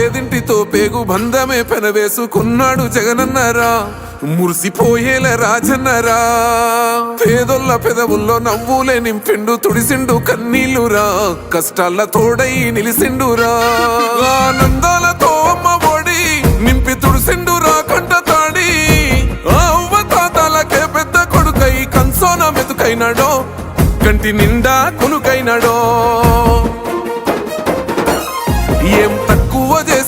పేదింటితో పేగు బంధమే పెనవేసుకున్నాడు జగనన్నరా. మురిసిపోయేల రాజన్నరా. పేదొల్ల పెదవుల్లో నవ్వులే నింపిండు తుడిసిండు కన్నీళ్ళురా. కష్టాల తోడై నిలిసిండురా. ఆనందాలతో అమ్మ ఒడి నింపి తుడిసిండురా కంట తాడి. ఆ అవ్వ పెద్ద కొడుకై కన్సోన మెతుకైనాడో కంటి నిండా కొనుకైనాడో.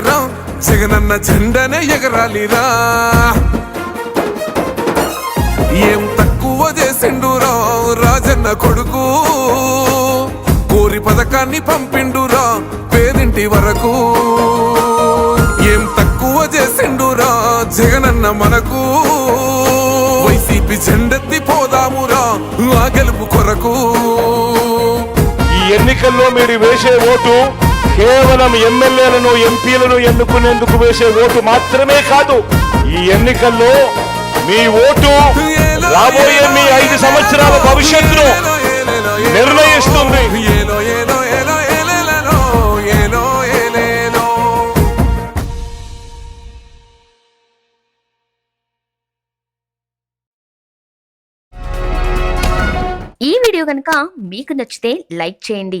పట్టాలేరా జగనన్న జెండనే ఎగరాలిరా. ఏం తక్కువ చేసిండురా రాజన్న కొడుకు. కోరి పథకాన్ని పంపిండురా పేదింటి వరకు. ఏం తక్కువ చేసిండురా జగనన్న మనకు. వైసీపీ జెండెత్తి పోదామురా ఆ గెలుపు కొరకు. ఈ ఎన్నికల్లో మీరు వేసే ఓటు కేవలం ఎమ్మెల్యేలను ఎంపీలను ఎన్నుకునేందుకు వేసే ఓటు మాత్రమే కాదు ఈ ఎన్నికల్లో మీ ఓటు రాబోయే మీ ఐదు సంవత్సరాల భవిష్యత్తును నిర్ణయిస్తుంది. ఈ వీడియో కనుక మీకు నచ్చితే లైక్ చేయండి.